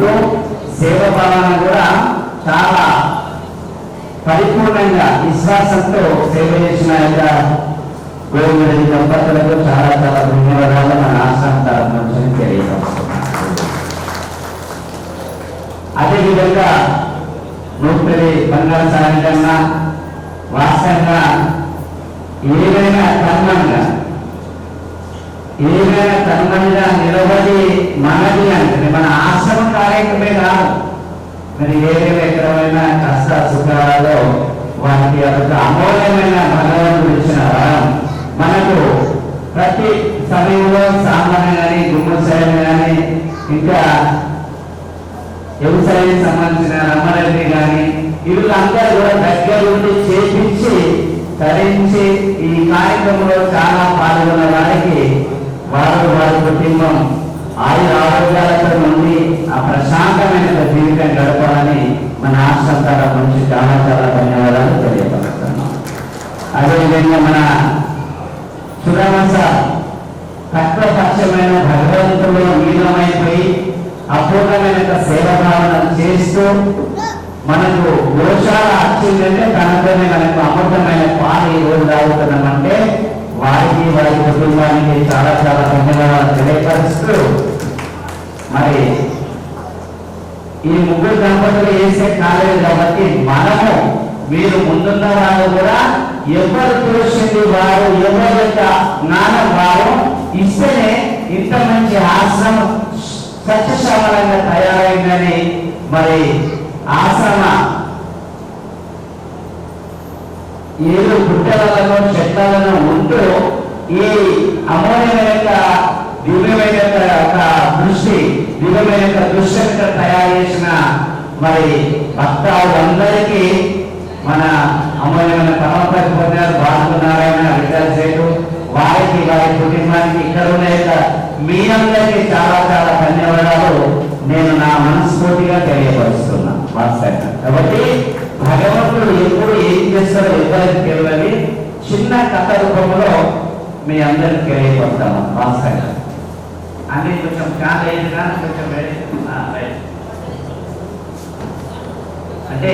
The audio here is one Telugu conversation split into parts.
ఉంటూ సేవ భావన కూడా చాలా పరిపూర్ణంగా విశ్వాసంతో సేవ చేసిన యొక్క గోవిందరెడ్డి దంపతులకు చాలా చాలా ధన్యవాదాలు. మన ఆశ్రమం తరఫు నుంచి తెలియజేస్తున్నాను అదేవిధంగా నూపిరి బంగారు సాయంత్రంగా వాస్తవంగా ఏదైనా కర్మంగా ఏదైనా తనుమనిగా నిలబడి మనది అంటే మన ఆశ్రమ కార్యక్రమే కాదు. మరి ఏదైనా ఎక్కడైనా కష్ట సుఖాలలో వారికి అదొక అమూల్యమైన భగవంతుడు ఇచ్చిన వరం మనకు ప్రతి సమయంలో సామాన్య కానీ గుమ్మసాయం కానీ ఇంకా వ్యవసాయానికి సంబంధించిన రమ్మరెడ్డి కానీ వీళ్ళందరూ కూడా దగ్గర ఉండి చేపించి తరించి ఈ కార్యక్రమంలో చాలా పాల్గొన్న వారికి వారు వారి కుటుంబం ఆయుర ఆరోగ్యాలతో నుండి ఆ ప్రశాంతమైన జీవితం గడపాలని మన ఆశంతాల నుంచి చాలా చాలా ధన్యవాదాలు తెలియపడుతున్నాం అదేవిధంగా మన సురమస కష్టపక్షమైన భగవంతుడు లీనమైపోయి అపూర్ణమైన సేవ భావన చేస్తూ మనకు గోశాల వచ్చిందంటే తనతోనే మనకు అమృతమైన పాలు ఈ రోజు తాగుతున్నామంటే వారికి వారి కుటుంబానికి చాలా చాలా ధన్యవాదాలు తెలియపరుస్తూ మరి ఈ ముగ్గురు దంపతులు వేసే కాలేదు కాబట్టి మనము మీరు ముందున్న వాళ్ళు కూడా ఎవరు చూసింది వారు ఎవరి యొక్క జ్ఞానం వారు ఇస్తేనే ఇంత మంచి ఆశ్రమ సత్యశ్రమలంగా తయారైందని మరి ఆశ్రమ ఏదో గుట్టలలో చెట్లలో ఉంటూ ఈ అమూల్యమైన దివ్యమైన యొక్క దృష్టి దివ్యమైన యొక్క దృశ్యంగా తయారు చేసిన మరి భక్తులందరికీ మన అమూల్యమైన తమపతి పొందారు బాలనారాయణ విఠల్ చేయడం వారికి వారి కుటుంబానికి ఇక్కడ ఉన్న యొక్క మీ అందరికీ చాలా చాలా ధన్యవాదాలు. నేను నా మనస్ఫూర్తిగా తెలియపరుస్తున్నాను. వాస్తవంగా కాబట్టి భగవంతుడు ఎప్పుడు ఏం చేస్తారో ఎవరికి తెలియాలి చిన్న కథ రూపంలో మీ అందరికి తెలియపడతాము వాస్తవంగా అన్ని కొంచెం కాదు అయింది కానీ కొంచెం అంటే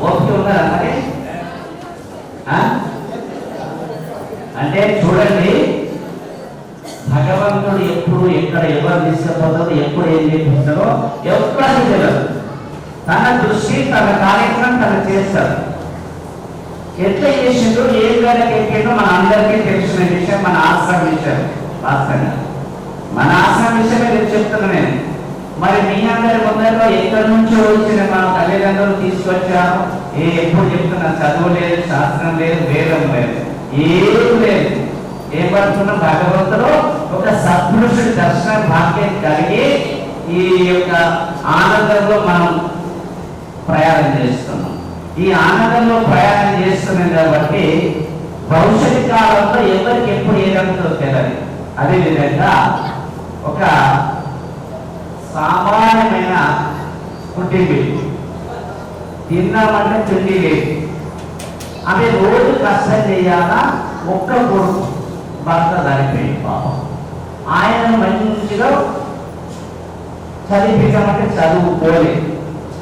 ఓపిక ఉన్నారా మరి? ఆ? అంటే చూడండి భగవంతుడు ఎప్పుడు ఎక్కడ ఎవరు తీసుకుపోతారో ఎప్పుడు ఏం చేపిస్తాడో ఎవరికి తెలియదు. తన దృష్టి తన కార్యక్రమం తను చేస్తాడు. ఎట్లా చేసిండు ఏం గారికి ఎక్కిండో మన అందరికీ తెలిసిన విషయం మన ఆశ్రమ విషయం వాస్తవంగా. మన ఆశ్రమ విషయమే నేను చెప్తున్నా నేను. మరి మీ అందరి ముందరలో ఎక్కడి నుంచో వచ్చిన మన తల్లిదండ్రులు తీసుకొచ్చారు ఏ ఎప్పుడు చెప్తున్నా చదువు లేదు శాస్త్రం లేదు వేదం లేదు ఏం లేదు. ఏం పడుతున్నా భగవంతుడు ఒక సద్పురుషుడి దర్శన భాగ్యం కలిగి ఈ యొక్క ఆనందంలో మనం ప్రయాణం చేస్తున్నాం. ఈ ఆనందంలో ప్రయాణం చేస్తున్నాం కాబట్టి భవిష్యత్ కాలంలో ఎవరికి ఎప్పుడు ఏదంతో తెలియదు అదేవిధంగా ఒక సామాన్యమైన కుటుంబి తిన్నామంటే తిండి లేదు. ఆమె రోజు కష్టం చేయాలా? ఒక్క కొడుకు భర్త చనిపోయింది పాపం. ఆయన మంచిగా చదివించమంటే చదువుకోలేదు.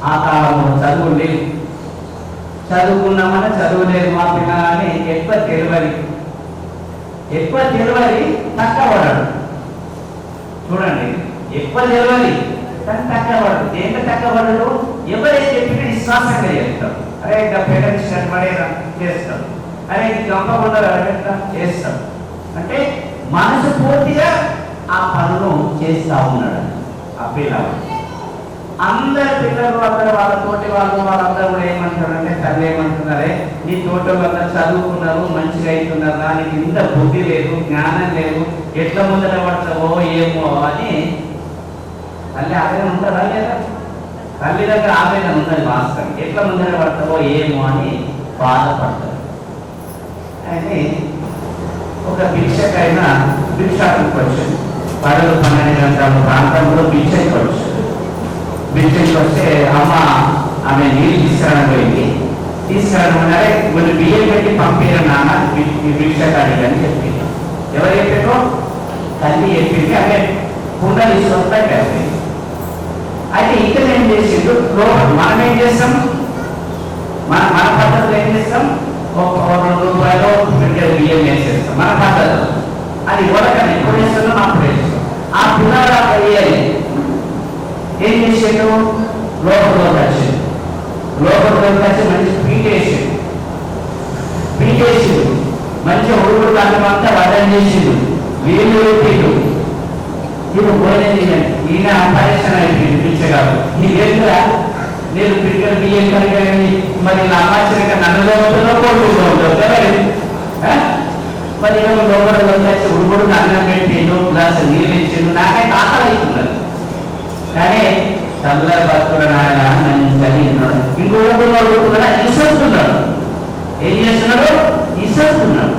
ఆ కాలంలో చదువు లేదు చదువుకున్నామని చదువు లేదు మా పిల్లలని ఎక్కువ తెలివని ఎక్కువ తెలివరి తక్కబడడు చూడండి ఎక్కువ తెలివని కానీ తక్కబడడు దేంట్లో తక్కబడడు ఎవరైతే చెప్పిన విశ్వాసంగా చేస్తాడు అరే ఇంకా పేరెంట్స్ పడేదా చేస్తాడు అరే ఇంక గంప ఉండరు చేస్తాడు అంటే మనసు పూర్తిగా ఆ పనులు చేస్తా ఉన్నాడు ఆ పిల్లవాడు. అందరు పిల్లలు అందరు వాళ్ళ తోటి వాళ్ళు వాళ్ళందరూ కూడా ఏమంటారంటే తల్లి ఏమంటున్నారే? నీ తోటి వాళ్ళందరూ చదువుకున్నారు మంచిగా అవుతున్నారు దానికి ఇంత బుద్ధి లేదు జ్ఞానం లేదు ఎట్లా ముందర పడతావో ఏమో అని తల్లి ఆవేదన ఉంటుందా లేదా? తల్లి దగ్గర ఆవేదన ఉందని మాస్టర్ ఎట్లా ముందర పడతావో ఏమో అని బాధపడతారు. అని ఒక భిక్షకైనా భిక్షాటం వచ్చింది పడలు పన్నెండు గంటల ప్రాంతంలో భిక్షకు వచ్చింది బిడ్డకి వస్తే అమ్మ ఆమె నీళ్ళు తీసుకురావడం పోయింది తీసుకురావడం కొన్ని బియ్యం పెట్టి పంపిన నాన్న బిడ్డకాడికి అని చెప్పింది ఎవరు చెప్పారో తల్లి చెప్పింది అదే కుండలు తీసుకొని కలిపి అయితే ఇక్కడ ఏం చేసిండు మనం ఏం చేస్తాం మన మన పద్ధతిలో ఏం చేస్తాం ఒక రెండు రూపాయలు పిల్లలు బియ్యం వేసేస్తాం మన పద్ధతిలో అది ఉడకని ఎప్పుడు చేస్తున్నాం అప్పుడు వేస్తాం ఆ పిల్లలు అక్కడ ఏం చేసాడు లోపల వచ్చి లోపల వచ్చి మంచి పీట వేసాడు పీట వేసిండు మంచిగా ఉడుకుడు అంతా వదం చేసిండు. వీళ్ళు పెట్టిండు ఇప్పుడు భోజనం చేయండి ఈయన అపారేషన్ అయిపోయింది పిచ్చగాడు. నీ దగ్గర నేను పిల్లలు బియ్యం కనుకని మరి నా అమ్మాచరిక నన్ను లోపల కోరుకుంటూ మరి లోపల వచ్చి ఉడుకుడు అన్నం పెట్టిండు గ్లాస్ నీళ్ళు ఇచ్చిండు. నాకైతే ఆకలి అవుతున్నది కానీ చల్ల భక్తుడు నాయన నన్ను చదివినాడు ఇంకొకరు అడుగుతున్నాడు? ఇస్తున్నాడు ఏం చేస్తున్నాడు? ఇస్తున్నాడు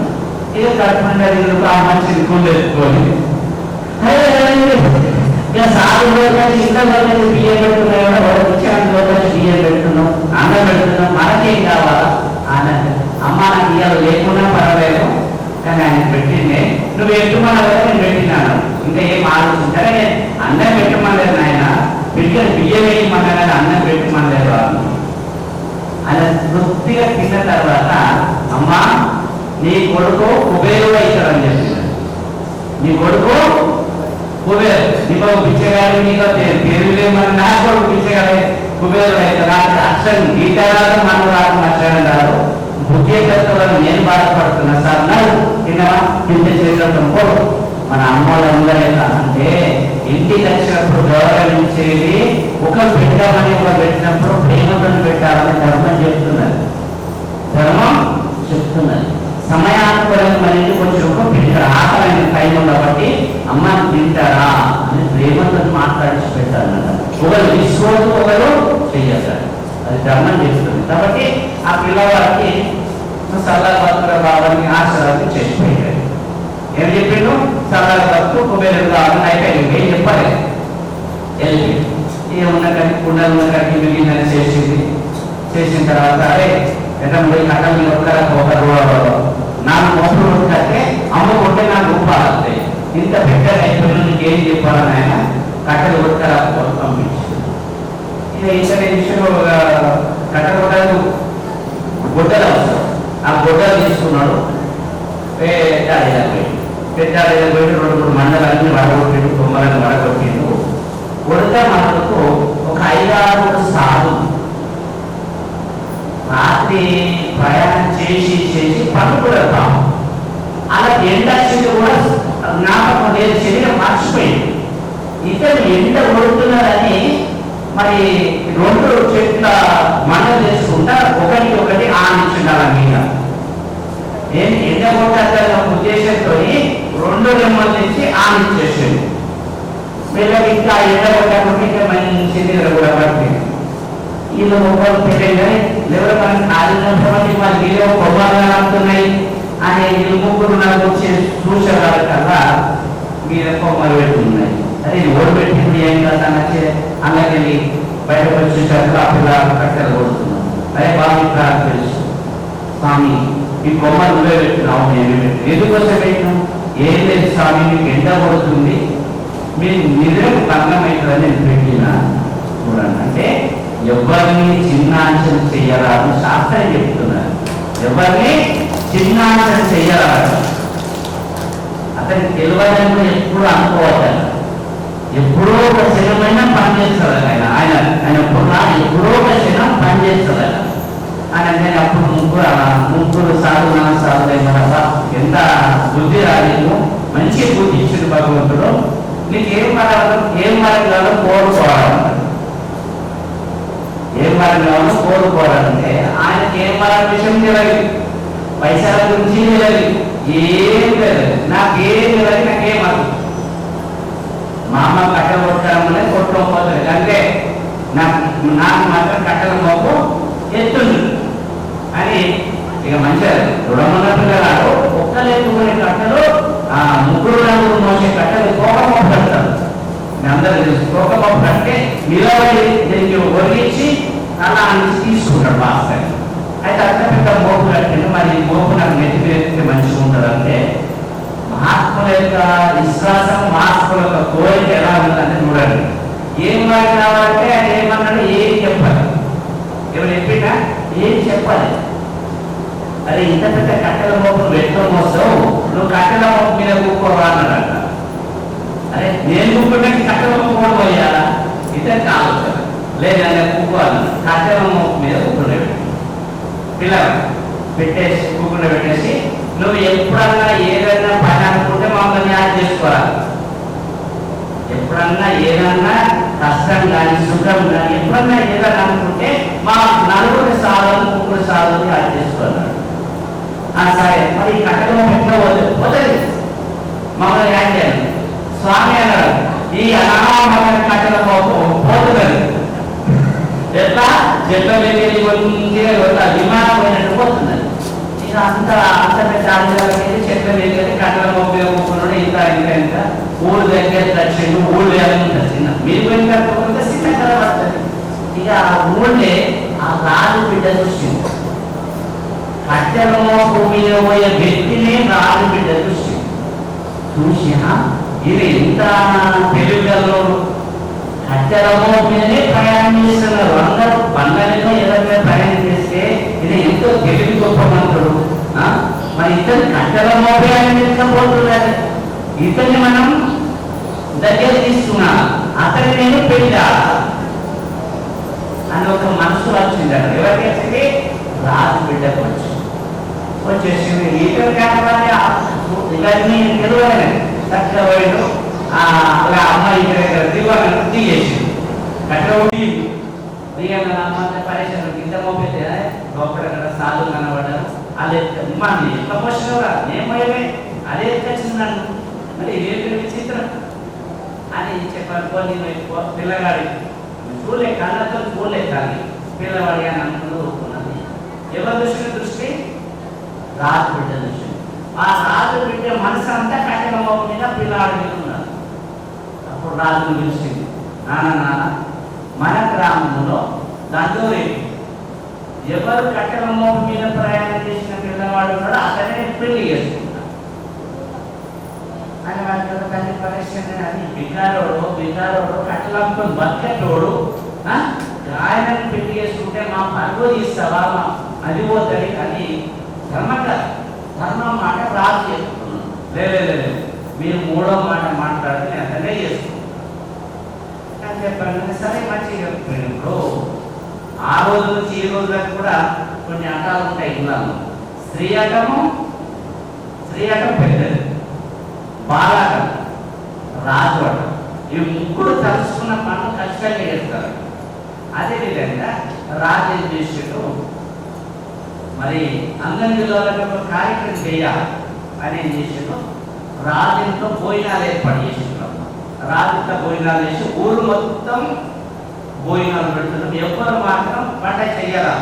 ఇది కట్టుకుంటాడు ఆ మంచి కొండెత్తుకొని ఇక సాగు ఇంట్లో బియ్యం పెట్టుకున్నాం వచ్చాను బియ్యం పెట్టుకున్నాం అన్నం పెట్టుకున్నాం మనకేం కావాలా? ఆనందం అమ్మ నాకు ఇవాళ లేకుండా పర్వాలేదు. కానీ ఆయన పెట్టిండే నువ్వు ఎట్టుమన్నా నేను పెట్టినాను. ఇంకా ఏం ఆలోచించారే? అన్నం పెట్టమలేదు నాయన. పిల్లలు బియ్యం వేయమన్నా కానీ అన్నం పెట్టమలేదు ఆయన తృప్తిగా తిన్న తర్వాత అమ్మా నీ కొడుకు కుబేరు అవుతాడని చెప్పినాడు. నీ కొడుకు కుబేరు నీకు పిచ్చగాడు నీకు పేరు లేమని నా కొడుకు పిచ్చగాడే కుబేరు అవుతాడు నాకు అక్షరం గీత మనం రాక మాట్లాడడం రాదు నేను బాధపడుతున్నా సార్. నాకు తినవా తింటే చేయడం పోదు మన అమ్మలందరూ ఎట్లా అంటే ఇంటికి వచ్చినప్పుడు గౌరవించేది ఒక పెట్టామని ఒక పెట్టినప్పుడు ప్రేమతో పెట్టాలని ధర్మం చెప్తున్నది. ధర్మం చెప్తున్నది. సమయానుకూలంగా మన ఇంటికి వచ్చినప్పుడు పెట్టారు ఆకలైన టైం కాబట్టి అమ్మ తింటారా? అని ప్రేమతో మాట్లాడి పెట్టాలన్నమాట. ఒకరు విశ్వాసం ఒకరు చెయ్యాలి. అది ధర్మం చెప్తుంది. కాబట్టి ఆ పిల్లవాడికి సల్లా భద్ర బాబాని ఆశ్రయాన్ని చేసిపోయారు ఏం చెప్పిండు సల్లా భక్తు కుబేరు కావాలని అయిపోయింది ఏం చెప్పాలి? వెళ్ళి ఏమున్న కట్టి కుండలు ఉన్న కానీ మిగిలిన చేసింది. చేసిన తర్వాత అరే ఎక్కడ కట్టలు మీరు ఒక్కరా ఒకరు నాకు మొసలు కట్టే అమ్ముకుంటే నాకు రూపాయలు ఇంత పెద్దగా అయిపోయిన నీకు ఏం చెప్పాలని ఆయన కట్టలు ఒక్కరా పంపించింది. ఇక ఇతర విషయంలో కట్ట కొట్టలు గుడ్డలు అవసరం. ఆ గుడ్డలు తీసుకున్నాడు. పెద్ద పెద్ద పోయి రెండు మూడు మండలాన్ని వడగొట్టిండు కొమ్మలను వడగొట్టిండు. ఉడత మనకు ఒక ఐదారు సాధు రాత్రి ప్రయాణం చేసి చేసి పట్టుకుడతాం అలా ఎండ కూడా జ్ఞాపకం లేదు శరీరం మర్చిపోయింది. ఇతను ఎండ కొడుతున్నదని మరి రెండు చెట్ల మండలు చేసుకుంటా ఒకటి ఒకటి ఆనించుండాలి మీద. నేను ఎండ కొట్టాలన్న ఉద్దేశంతో రెండు రెమ్మలు తెచ్చి ఆనించేసింది వీళ్ళకి ఇంకా ఎండ ఇంకా మంచి నిద్ర కూడా పట్టింది వీళ్ళు ఒకరు పెట్టండి లేవరు మనకి కాలినటువంటి మరి వీళ్ళు కొబ్బరి అవుతున్నాయి అని వీళ్ళు ముగ్గురు నాకు వచ్చి చూసేవారు కదా మీద కొమ్మలు పెట్టున్నాయి అదే ఓడి పెట్టింది? ఏం కదా అలాగే బయటకు కట్టెలు కొడుతున్నాం అదే తెలుసు స్వామి ఈ కొమ్మలు నువ్వే పెట్టినావు పెట్టిన ఎందుకోసం ఏం లేదు స్వామి మీకు ఎండ పడుతుంది మీరు నిద్రకు భంగం నేను పెట్టిన. చూడండి అంటే ఎవరిని చిన్నాంశం చెయ్యరాదు శాస్త్రం చెప్తున్నారు. ఎవరిని చిన్నాంశం చెయ్యరాదు అతనికి తెలియదని కూడా ఎప్పుడు అనుకోవద్దు ఎప్పుడో ఒక క్షణమైనా పనిచేస్తాడు ఆయన. ఆయన ఆయన ఎప్పుడో ఒక క్షణం పనిచేస్తాడు ఆయన. ఆయన నేను అప్పుడు ముగ్గురు ముగ్గురు సార్లు నాలుగు సార్లు తర్వాత ఎంత బుద్ధి రాలేదు మంచి బుద్ధి ఇచ్చింది భగవంతుడు. నీకు ఏం మారాలో ఏం మారాలో కోరుకోవాలన్నాడు ఏం మారాలో కోరుకోవాలంటే ఆయనకి ఏం మారాల విషయం తెలియదు పైసల గురించి తెలియదు ఏం తెలియదు నాకేం తెలియదు నాకేం అర్థం మా అమ్మ కట్టెలు కొట్టడం కొట్టడం పోతుంది అంటే నాకు నాకు మాత్రం కట్టెల మోపు ఎత్తుంది అని ఇక మంచిగా దృఢమన్నట్టు కదా ఒక్కలేకునే కట్టలు ఆ ముగ్గురు నలుగురు మోసే కట్టలు కోకమొప్పు అంటారు మీ అందరూ తెలుసు కోకమొప్పు అంటే నిలబడి దీనికి ఒరిగించి అలా నుంచి తీసుకుంటాడు మాస్టర్. అయితే అంత పెద్ద మోపు కట్టిండు. మరి మోపు నాకు నెత్తి ఎత్తితే మంచిగా ఉంటుంది మహాత్ముల యొక్క విశ్వాసం మహాత్ముల యొక్క కోరిక ఎలా ఉందంటే చూడండి. ఏం వాడు కావాలంటే ఆయన ఏమన్నాడు ఏం చెప్పాలి. ఎవరు చెప్పినా ఏం చెప్పాలి? అరే ఇంత పెద్ద కట్టెల మోపు వెంట మోసావు నువ్వు కట్టెల మోపు మీద కూకోవా అన్నాడంట. అరే నేను కూకుంటే కట్టెల మోపు కూడా పోయాలా? ఇతను కాదు లేదంటే నేను కూకోవాలి కట్టెల మీద మీద కూకుండే పిల్లలు పెట్టేసి కూకుండా పెట్టేసి నువ్వు ఎప్పుడన్నా ఏదైనా పని అనుకుంటే మమ్మల్ని యాడ్ చేసుకోవాలి ఎప్పుడన్నా ఏదన్నా కష్టం కానీ సుఖం కానీ ఎప్పుడన్నా ఏదైనా అనుకుంటే మా నలుగురి సాధన ముగ్గురు సాధన యాడ్ చేసుకోవాలి ఆ సరే మరి ఈ కట్టడం ఎట్లా పోతుంది మమ్మల్ని యాడ్ చేయాలి స్వామి అన్నాడు ఈ అనామక కట్టడం పోతుంది ఎట్లా చెట్ల వెళ్ళి మంచిగా వెళ్ళి విమానం పోయినట్టు పోతుంది నేను అంత అంత పెద్ద ఆంధ్రాలకి చెట్ల వెళ్ళి కట్టల మొబ్బే ఇంత ఇంత ఇంత ఊరు దగ్గర వచ్చిండు ఊళ్ళు ఎంత చిన్న? మీరు పోయిన కట్టుకుంటే చిన్న కథ ఇక ఆ ఊళ్ళే ఆ రాజు బిడ్డ చూసింది. కట్టెల మోపు మీద పోయే వ్యక్తిని రాజు బిడ్డ చూసింది. చూసి ఇది ఇంత తెలివిగలరు అత్యరమో మీదనే ప్రయాణం చేస్తున్నారు అందరూ బంగాళలో ఏదైనా ప్రయాణం చేస్తే ఇది ఎంతో తెలివి గొప్ప మంత్రుడు మరి ఇతను కట్టెలమో ప్రయాణం చేసుకపోతున్నారు ఇతన్ని మనం దగ్గర తీసుకున్నా. అతని నేను పెళ్ళ అని ఒక మనసు వచ్చింది అక్కడ. ఎవరికి వచ్చింది రాజు బిడ్డకు వచ్చింది. వచ్చేసింది. ఈతలు కాకపోతే ఇవన్నీ నిలవలేదు చక్కగా పోయాడు ఆ అలా అమ్మాయి ఇక్కడ దగ్గర దివ్వను కట్టబడి కట్ట అమ్మాయి పరిశ్రమ కింద మోపితే లోపల కదా సాధు కనబడ్డారు? అదే అమ్మాయి ఎట్లా పోసినవరా నేను పోయమే. అదే ఎత్తుకొచ్చింది మరి ఇదేంటి విచిత్రం అని చెప్పాను ఎక్కువ పిల్లగాడి చూడలే కళ్ళతో చూడలే కానీ పిల్లవాడి అని అనుకుని ఎవరి దృష్టి? దృష్టి రాజు బిడ్డ దృష్టి. ఆ రాజు బిడ్డ మనసు అంతా కట్టిన మీద పిల్లాడి అప్పుడు రాజును పిలిచింది నాన్న నాన్న మన గ్రామంలో దాంతో ఎవరు కట్టెల మీద ప్రయాణం చేసిన పిల్లవాడు కూడా అతనే పెళ్ళి చేసుకుంటాడు. అని వాళ్ళ తల్లి పరిశ్రమ అది బికారోడు బతికేటోడు ఆ? పెళ్ళి చేసుకుంటే మా పరుగు తీస్తావా? అది పోతుంది అని ధర్మకర్త ధర్మం మాట రాజు చేసుకున్నాను లేదు మీరు మూడో మాట మాట్లాడితే నేను అతనే అని చెప్పాను. సరే చెప్పాను. ఇప్పుడు ఆ రోజు నుంచి ఈ రోజు వరకు కూడా కొన్ని ఆటలు ఉంటాయి ఇళ్ళలో స్త్రీ ఆటము స్త్రీ ఆటం పెద్దది. బాలాటం రాజు ఆటం ఇవి ముగ్గురు తలుచుకున్న పనులు ఖచ్చితంగా చేస్తారు. అదేవిధంగా రాజు ఏం చేసాడు? మరి అందరి జిల్లాలకు ఒక కార్యక్రమం చేయాలి అని ఏం చేసాడు రాజంతో భోజనాలు ఏర్పాటు చేసినాం. రాజుతో భోజనాలు చేసి ఊరు మొత్తం భోజనాలు పెడుతున్నాం. ఎవ్వరు మాత్రం పంట చెయ్యాలా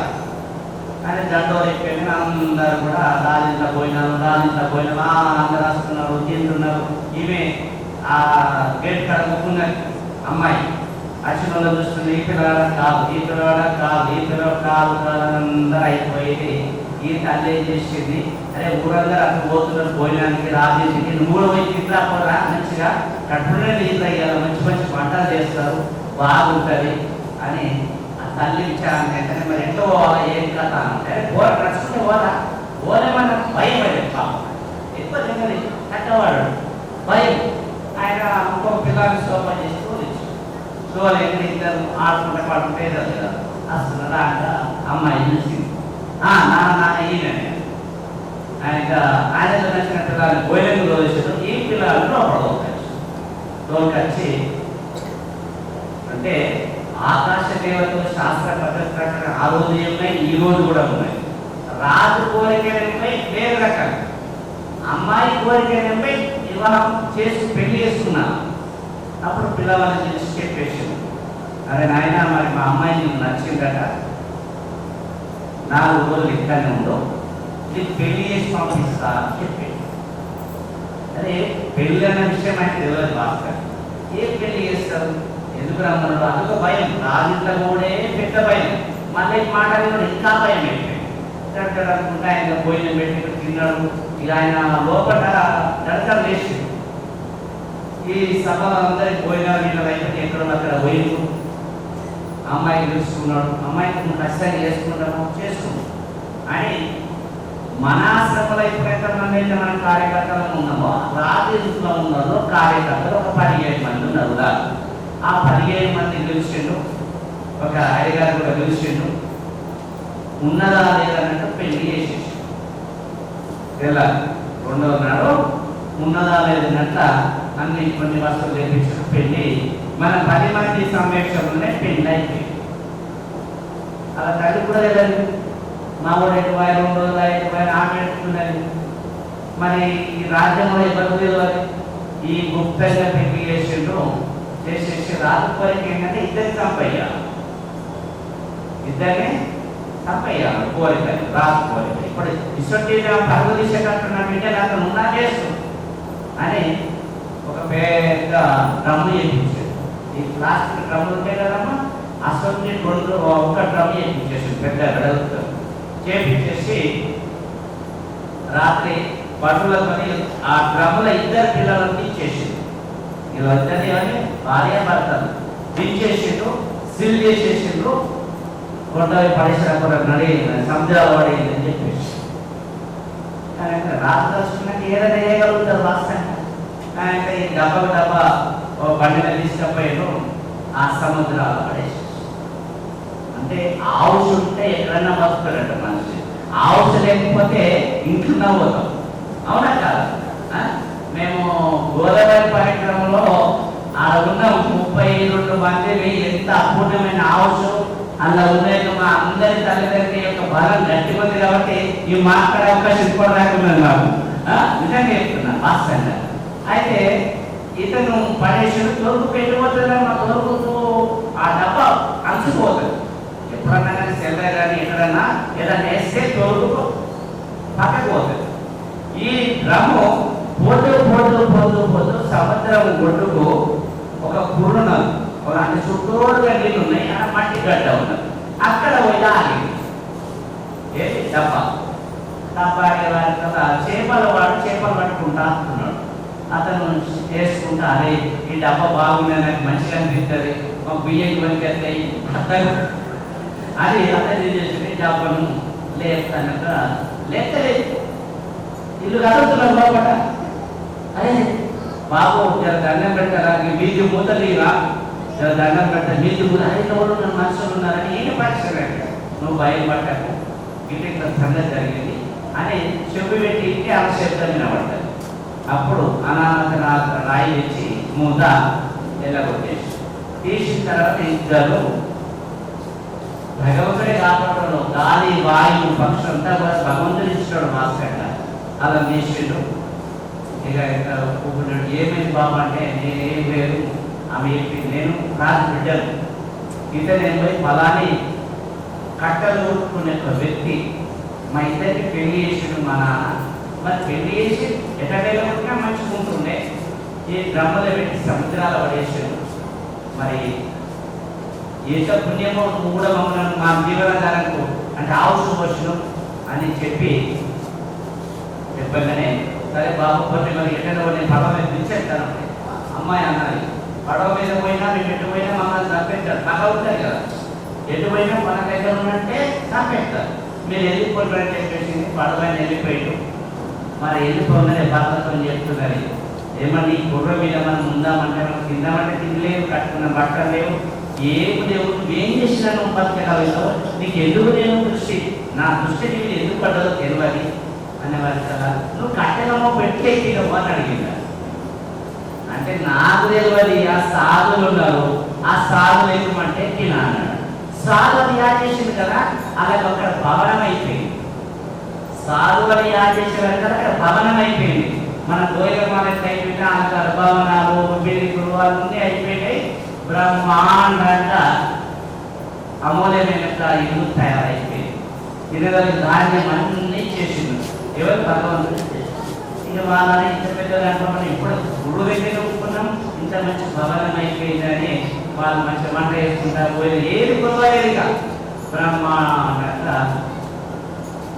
అని దండోరు ఎక్కండి అందరు కూడా రాజంత భోజనాలు రాజంత భోజనాలు ఆ, అందరు వస్తున్నారు తింటున్నారు ఈమె ఆ గేట్ కడ కూకున్నది అమ్మాయి. వచ్చిన వాళ్ళు చూస్తుంది ఈ పిల్లవాడ కాదు ఈ పిల్లవాడ కాదు ఈ పిల్లవాడు కాదు కాదు అని అయిపోయేది. ఈ తల్లి ఏం చేసింది? అరే ఊరందరూ అక్కడ పోతున్నారు భోజనానికి రాజేసింది నువ్వు కూడా పోయి తింటా పోరా మంచిగా కట్టుకునే నీళ్ళు అయ్యారు మంచి మంచి వంటలు చేస్తారు బాగుంటుంది అని ఆ తల్లి విచారణ ఏంటంటే మరి ఎట్లా పోవాలా ఏం కథ అంటే పోర నడుచుకుంటే పోరా. పోలేమన్న భయం అయితే పాపం. ఎక్కువ తిన్నది కట్టవాడు భయం. ఆయన ఇంకొక పిల్లల్ని శోభ చేసి తోలించు తోలి ఇద్దరు ఆడుకుంటే పాడుకుంటే పేదలు కదా. వస్తున్నారు ఆట అమ్మాయి చూసింది. ఆ నాన్న నాన్న ఈయననే ఆయన ఆయన నచ్చిన పిల్లల్ని బోయలకు తోలించారు ఈ పిల్లలు లోపల తోలుకొచ్చు తోలుకొచ్చి అంటే ఆకాశ దేవతలు శాస్త్ర పద్ధతి ప్రకారం ఆ రోజు ఉన్నాయి ఈ రోజు కూడా ఉన్నాయి. రాజు కోరికలపై వేరు రకాలు. అమ్మాయి కోరికలపై వివాహం చేసి పెళ్ళి చేస్తున్నారు అప్పుడు పిల్లవాళ్ళని తెలిసి చెప్పేసి అరే నాయన మరి మా అమ్మాయి నీకు నచ్చిందట? నాలుగు రోజులు ఇక్కడనే ఉండవు నీకు పెళ్ళి చేసి పంపిస్తా అని చెప్పి. అరే పెళ్ళి అన్న విషయం అయితే తెలియదు భాస్కర్ ఏం పెళ్ళి చేస్తారు? ఎందుకు రమ్మన్నాడు? అదొక భయం. రాజుల కూడా పెద్ద భయం. మళ్ళీ మాటలు కూడా ఇంకా భయం పెట్టాడు అనుకుంటే ఆయన భోజనం పెట్టి తిన్నాడు. ఇక ఆయన లోపల దర్శనం చేసింది ఈ సభ అందరికి పోయినా వీళ్ళ అయిపోతే ఎక్కడ అక్కడ పోయిండు అమ్మాయి చూసుకున్నాడు అమ్మాయికి నువ్వు ఖచ్చితంగా చేసుకుంటాను అని మన ఆశ్రమంలో ఎప్పుడైతే మంది అయితే మన కార్యకర్తలు ఉన్నామో రాజకీయంలో ఉన్నారో కార్యకర్తలు ఒక పదిహేడు మంది ఉన్నారు ఆ పదిహేడు మంది గెలిచిండు ఒక అయ్యగారు కూడా గెలిచిండు ఉన్నదా లేదన్నట్టు పెళ్ళి చేసేసి ఎలా రెండవ నాడు ఉన్నదా లేదన్నట్ల అన్ని కొన్ని వస్తువులు చేపించిన పెళ్ళి మన పది మంది సంవేక్షణలోనే పెళ్ళి అయిపోయింది. అలా తల్లి కూడా తెలియదు మా ఊరు ఎటు పోయి రెండు రోజులు ఎటు పోయి ఆమె ఎట్టుకున్నది మరి ఈ రాజ్యంలో ఇబ్బంది తెలియదు ఈ గుప్తంగా పెళ్ళి చేసిండ్రు చేసేసి రాజుకోరిక ఏంటంటే ఇద్దరిని చంపయ్యాలి ఇద్దరిని చంపయ్యాలి కోరిక రాజు కోరిక ఇప్పుడు ఇటువంటి పరుగు కట్టున్నాడు అంటే అతను ఉన్నా చేస్తుంది అని ఒక పెద్ద డ్రమ్ చేయించాడు ఈ ప్లాస్టిక్ డ్రమ్ములు ఉంటాయి కదమ్మా అసెంబ్లీ రెండు ఒక డ్రమ్ చేయించేసి పెద్ద వెడల్పుతో చేపించేసి రాత్రి పట్టులతోని ఆ డ్రమ్ల ఇద్దరు పిల్లలకి తీసేసింది వీళ్ళందరినీ అని భార్య భర్తలు దించేసిండ్రు సిల్ చేసేసిండ్రు. కొండవి పడేసిన కూడా నడి సముద్రాలు పడేది అని చెప్పేసి. రాత్రి వస్తున్నట్టు ఏదైనా వేయగలుగుతారు రాష్ట్రానికి ఆయన ఈ డబ్బా డబ్బా ఓ బండిని తీసుకపోయాను. ఆ సముద్రాలు పడేసి. అంటే ఆవుసు ఉంటే ఎక్కడైనా బతుకుతాడంట మనిషి. ఆవుసు లేకపోతే ఇంట్లో పోతాం. అవునా కాదు? మేము గోదావరి కార్యక్రమంలో అలా ఉన్న. ముప్పై రెండు మందిని ఎంత అపూర్ణమైన ఆవుషం అలా ఉన్న మా అందరి తల్లిదండ్రుల యొక్క బలం గట్టి ఉంది కాబట్టి ఈ మాట్లాడే అవకాశం ఇప్పుడు నాకు ఆ? నిజంగా చెప్తున్నా. వాస్తవంగా అయితే ఇతను పడేసాడు తొలుపు పెట్టిపోతుంది మా తొలుపుతూ ఆ డబ్బా అంచుకుపోతుంది ఎప్పుడన్నా కానీ సెల్ల కానీ ఎక్కడన్నా ఏదన్నా వేస్తే తొలుపు పక్కకు పోతుంది. ఈ డ్రమ్ము పోతూ పోతూ పోతూ పోతూ సముద్రం ఒడ్డుకు ఒక కుర్రున ఒక అంటే చుట్టూరుగా నీళ్ళు ఉన్నాయి అక్కడ మట్టి గడ్డ ఉన్నది అక్కడ పోయి ఆగి ఏది? డబ్బా. డబ్బా వారి కదా చేపలు వాడు చేపలు పట్టుకుంటా అంటున్నాడు. అతను చేసుకుంటా అరే ఈ డబ్బా బాగుంది నాకు మంచిగా అనిపిస్తుంది. మాకు బియ్యం పనికెత్తాయి అతను అది అతను చేసి డబ్బను లేపుతానక లేస్తలేదు ఇల్లు కదులుతున్నాం బాబట అరే బాబు జర దండం పెట్టారా వీధి మూతలీరా. జర దండం పెట్ట వీధి మూత. అరే ఎవరు మనుషులు ఉన్నారని ఏం పరిచయం నువ్వు భయం పట్టకు ఇట్లా సంగతి జరిగింది. అని చెప్పి పెట్టి ఇంటి ఆ శబ్దం వినబడ్డది అప్పుడు అనాథనాథ రాయి తెచ్చి మూత ఎల్లగొట్టేసి. తీసిన తర్వాత ఇద్దరు భగవంతుడే కాపాడడం గాలి వాయువు పక్షులు అంతా కూడా భగవంతుడు ఇచ్చాడు మాస్టర్ అలా తీసిండు ఇక ఇప్పుడు ఏమైంది బాబు? అంటే నేనేం లేదు. ఆమె చెప్పి నేను రాజు బిడ్డను. ఇద్దరు నేను పోయి ఫలాని కట్టలు ఊరుకునే ఒక వ్యక్తి మా ఇద్దరికి పెళ్ళి చేసిండు మా నాన్న మరి పెళ్ళి చేసి ఎటకైనా ఉంటున్నా మంచిగా ఉంటుండే ఈ డ్రమ్మలో పెట్టి సముద్రాల పడేసాడు మరి ఏక పుణ్యమో నువ్వు కూడా మమ్మల్ని మా జీవనాధారంకు అంటే ఆవుసు వచ్చును అని చెప్పి చెప్పగానే సరే బాబు కొన్ని మరి ఎక్కడ నేను పడవ మీద పిలిచేస్తాను అమ్మాయి అన్నది పడవ మీద పోయినా మేము ఎటు పోయినా మమ్మల్ని చంపేస్తారు. పగ ఉంటాయి కదా. ఎటు పోయినా మన దగ్గర ఉన్నట్టే చంపేస్తారు. మీరు వెళ్ళిపోతారు చెప్పేసి పడవ వెళ్ళిపోయాడు మరి వెళ్ళిపోగానే భర్తతో చెప్తున్నారు ఏమని గుర్ర మీద మనం ఉందామంటే మనం తిందామంటే తినలేవు కట్టుకున్న బట్టలు లేవు. ఏమి లేవు ఏం చేసినా నువ్వు బతకగలుగుతావు నీకు ఎందుకు నేను దృష్టి? నా దృష్టి నీకు ఎందుకు పడ్డదో తెలియదు అనేవారు కదా నువ్వు కట్టెలమో పెట్టేకినవు అని అడిగిందా? అంటే నాకు తెలియదు ఆ సాధులు ఉన్నారు. ఆ సాధులు ఏమంటే తినా అన్నాడు సాధువుని యాడ్ చేసింది కదా అలాగే అక్కడ భవనం అయిపోయింది సాధువుని యాడ్ చేసేవారు కదా అక్కడ భవనం అయిపోయింది మన గోయమాలకి అయిపోయిన అక్కడ భవనాలు బిల్డింగులు అన్నీ అయిపోయినాయి. బ్రహ్మాండంగా అమూల్యమైన ఇల్లు తయారైపోయింది. తినగలిగిన ధాన్యం అన్నీ చేసింది. ఎవరు భగవంతుడు చేసిండు. ఇక వాళ్ళని ఇంత పెద్దలు దాంట్లో ఇప్పుడు గురువు దగ్గర ఒప్పుకున్నాం ఇంత మంచి భవనం అయిపోయిందని వాళ్ళు మంచి వంట వేసుకుంటారు. పోయి ఏది కొలవలేదు ఇక? బ్రహ్మాండంగా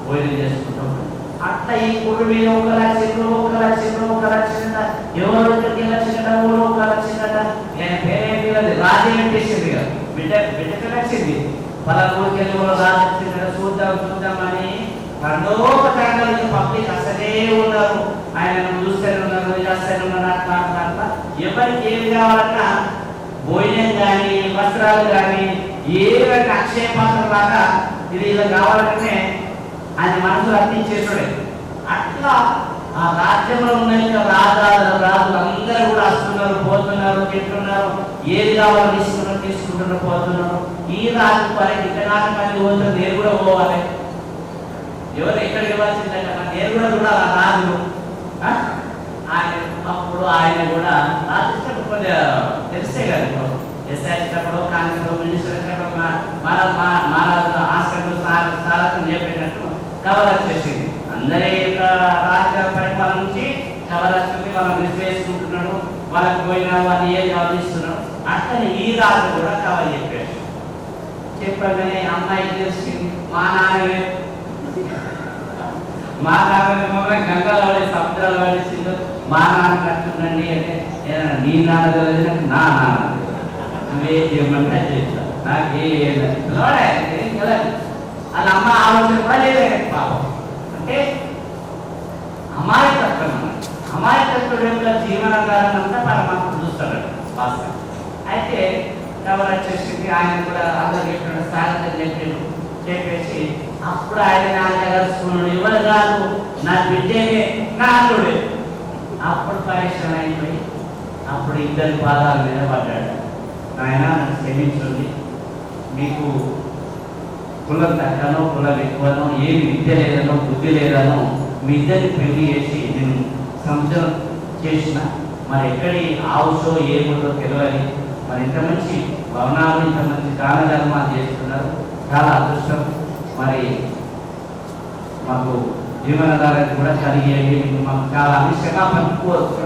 భోజనం చేసుకుంటాం. అట్లా ఈ కుడి మీద ఒక లక్షలు ఒక లక్షలు ఒక లక్షట ఎవరు ఇక్కడికి లక్షట ఊరు ఒక లక్షట. నేను పేరేంటి అది రాజీ పెట్టేసింది కదా బిడ్డ బిడ్డకి నచ్చింది. పలానా ఊరికి వెళ్ళి ఊరు రాజు వచ్చింది చూద్దాం చూద్దామని తండోపతండాలు పబ్లిక్ అసలే ఉన్నారు. ఆయన చూస్తూనే ఉన్నారు చేస్తూనే ఉన్నారు అట్లా అట్లా అట్లా. ఎవరికి ఏది కావాలన్నా భోజనం కానీ వస్త్రాలు కానీ ఏ రకం అక్షయ పాత్ర లాగా ఇది ఇలా కావాలంటే ఆయన మనసు అర్పించేటోడే అట్లా ఆ రాజ్యంలో ఉన్న యొక్క రాజాలు రాజులు అందరూ కూడా వస్తున్నారు పోతున్నారు తింటున్నారు ఏది కావాలో ఇస్తున్నారు తీసుకుంటున్నారు పోతున్నారు. ఈ రాజు పని ఇంతకాలం మంది పోతున్నారు నేను కూడా పోవాలి. ఎవరు ఎక్కడ ఇవ్వాల్సిందంటే నేను కూడా కూడా ఆ రాజు ఆ? ఆయన అప్పుడు ఆయన కూడా రాజు తెలిస్తే తెలిసే కదా ఎస్ఐ ఇచ్చినప్పుడు కాంగ్రెస్ మినిస్టర్ మన హాస్పిటల్ సారథం చెప్పినట్టు కవర్ చేసింది అందరి యొక్క రాజ్య పరిపాలన నుంచి కవర్ వచ్చింది వాళ్ళని విశ్లేషించుకుంటున్నాడు. వాళ్ళకి పోయిన వాళ్ళు ఏ జాబ్ ఇస్తున్నాడు? అట్లనే ఈ రాజు కూడా కవర్ చెప్పాడు. చెప్పగానే అమ్మాయి తెలిసింది మా నాన్నవే. మా నాన్న గంగలో పడి సముద్రాలు పడేసిండు మా నాన్న కట్టునండి అంటే ఏదైనా నీ నాన్న తెలియదు నాకు నా నాన్న. నువ్వే చేయమంటే చేస్తా నాకే లోడే తెలియదు వాళ్ళ అమ్మ ఆలోచన కూడా లేదే. పాపం. అంటే అమాయకత్వం. అన్నమాట. అమాయకత్వం యొక్క జీవనాధారం అంతా పరమాత్మ చూస్తాడు. భాస్కర్ అయితే ఎవరు వచ్చేసింది ఆయన కూడా అందరు చెప్పిన స్వాగతం చెప్పాడు చెప్పేసి అప్పుడు ఆయన నాన్నగారు ఎవరు కాదు. నా బిడ్డనే నా అల్లుడే. అప్పుడు పరీక్షణ అయిపోయి అప్పుడు ఇద్దరి పాదాల మీద పడ్డాడు. ఆయన క్షమించండి. మీకు కుల తగ్గనో కుల ఎక్కువనో ఏమి విద్య లేదనో బుద్ధి లేదనో మీ ఇద్దరిని పెళ్ళి చేసి నేను సంవత్సరం చేసిన మరి ఎక్కడి ఆవుషో ఏముందో తెలియాలి మరి ఇంత మంచి భవనాలు ఇంత మంచి దాన ధర్మాలు చేస్తున్నారు. చాలా అదృష్టం. మరి మాకు జీవనాధారాన్ని కూడా కలిగేది మాకు చాలా అనిష్టంగా పంచుకోవచ్చు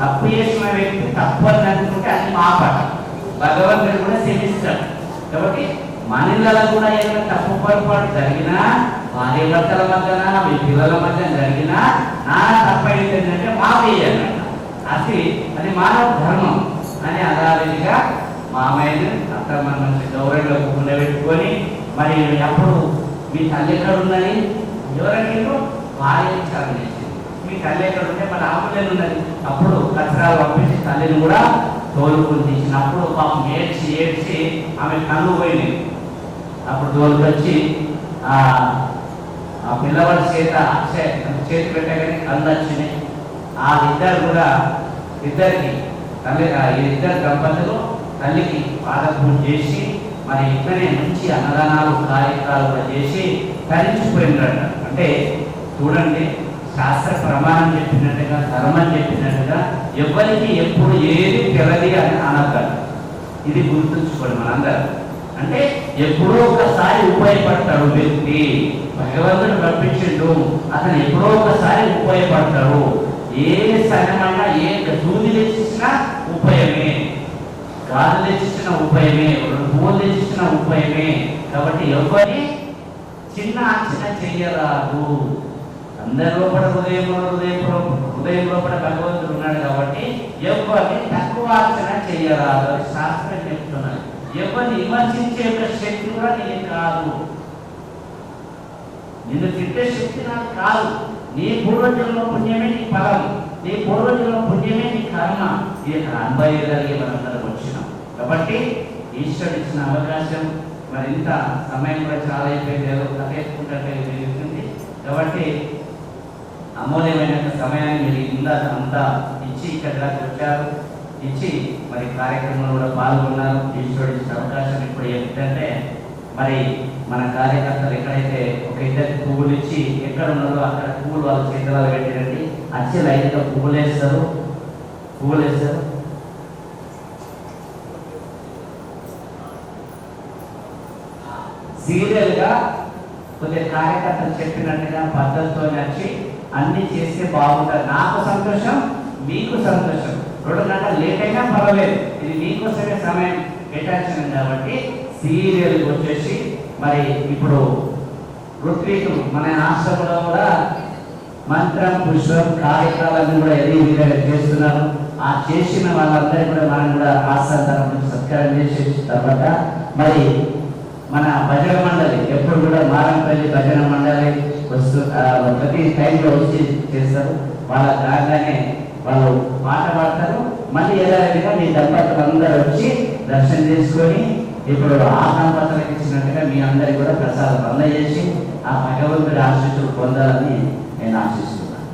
తప్పు చేసిన వ్యక్తి తప్పు అని అనుకుంటే అది మా పట భగవంతుడు కూడా క్షమిస్తాడు. కాబట్టి మన ఇళ్ళలో కూడా ఏదైనా తప్పు పొరపాటు జరిగినా భార్య భర్తల మధ్యన మీ పిల్లల మధ్య జరిగినా నా తప్ప ఏంటంటే మాకు అది అది మానవ ధర్మం. అని అదాలిగా మామయ్యని అత్త మంచి గౌరవంలో ఉండబెట్టుకొని మరి అప్పుడు మీ తల్లి ఎక్కడ ఉన్నది? ఎవరంటే భార్య విచారణ మీ తల్లి ఎక్కడ ఉంటే మన ఆపులేని ఉన్నది? అప్పుడు కచరాలు పంపించి తల్లిని కూడా తోలుకొని తీసినప్పుడు పాపం ఏడ్చి ఏడ్చి ఆమె కళ్ళు పోయినాయి. అప్పుడు తోలుకొచ్చి ఆ ఆ పిల్లవాడి చేత అక్షయ చేతి పెట్టగానే కళ్ళు వచ్చినాయి. ఆ ఇద్దరు కూడా ఇద్దరికి తల్లి ఆ ఇద్దరు దంపతులు తల్లికి పాదపూజ చేసి మరి ఇక్కడే మంచి అన్నదానాలు కార్యక్రమాలు కూడా చేసి తరించిపోయినట అంటే చూడండి శాస్త్ర ప్రమాణం చెప్పినట్టుగా ధర్మం చెప్పినట్టుగా ఎవరికి ఎప్పుడు ఏది తెలది అని అనద్దాం ఇది గుర్తుంచుకోండి మనందరూ. అంటే ఎప్పుడో ఒకసారి ఉపయోగపడతాడు వ్యక్తి. భగవంతుడు పంపించిండు అతను ఎప్పుడో ఒకసారి ఉపయోగపడతాడు ఏ సగమన్నా ఏ సూది తెచ్చినా ఉపయోగమే. గాలి తెచ్చిచ్చిన ఉపయోగమే పూలు ఉపయోగమే. కాబట్టి ఎవరి చిన్న అంచనా చెయ్యరాదు. అందరి లోపల హృదయం హృదయం హృదయం లోపల భగవంతుడు ఉన్నాడు కాబట్టి ఎవరిని? తక్కువ అంచనా చెయ్యరాదు. అని శాస్త్రం చెప్తున్నాడు ఎవరిని విమర్శించే శక్తి కూడా నేను కాదు. నిన్ను తిట్టే శక్తి నాకు కాదు. నీ పూర్వజంలో పుణ్యమే నీ ఫలం. నీ పూర్వజంలో పుణ్యమే నీ కర్మ. ఇది అనుభవగలిగి మనందరం వచ్చినాం. కాబట్టి ఈశ్వరుడు ఇచ్చిన అవకాశం మరి ఇంత సమయం కూడా చాలా అయిపోయింది ఏదో కథేసుకుంటే జరుగుతుంది కాబట్టి అమూల్యమైన సమయాన్ని మీరు ఇందా అంతా ఇచ్చి ఇక్కడ వచ్చారు. ఇచ్చి మరి కార్యక్రమంలో కూడా పాల్గొన్నారు. ఈశ్వరుడు ఇచ్చిన అవకాశం ఇప్పుడు ఏంటంటే మరి మన కార్యకర్తలు ఎక్కడైతే ఒక ఇద్దరికి పువ్వులు ఇచ్చి ఎక్కడ ఉన్నారో అక్కడ పువ్వులు వాళ్ళ చేతులలో పెట్టిరండి. వచ్చి లైట్గా పువ్వులు వేస్తారు. పువ్వులు వేస్తారు. సీరియల్గా కొద్దిగా కార్యకర్తలు చెప్పినట్టుగా పద్ధతితో నచ్చి అన్ని చేస్తే బాగుంటుంది. నాకు సంతోషం మీకు సంతోషం. రెండు గంటలు లేట్ అయినా పర్వాలేదు. ఇది మీకోసమే సమయం కేటాయించినాం కాబట్టి సీరియల్ వచ్చేసి మరి ఇప్పుడు ఋత్విక్ మన రాష్ట్రంలో కూడా మంత్రం పుష్పం కార్యక్రమాలను కూడా ఎది విధంగా చేస్తున్నారు. ఆ చేసిన వాళ్ళందరికీ కూడా మనం కూడా ఆస్థానం సత్కారం చేసేసిన తర్వాత మరి మన భజన మండలి ఎప్పుడు కూడా మారంపల్లి భజన మండలి వస్తు ప్రతి టైంలో వచ్చి చేస్తారు. వాళ్ళ దాంట్లోనే వాళ్ళు పాట పాడతారు. మళ్ళీ యథావిధిగా మీ దంపతులు అందరూ వచ్చి దర్శనం చేసుకొని ఇప్పుడు ఆ దంపతులకు ఇచ్చినట్టుగా మీ అందరికి కూడా ప్రసాదం అందజేసి ఆ భగవంతుడి ఆశీస్సులు పొందాలని నేను ఆశిస్తున్నాను.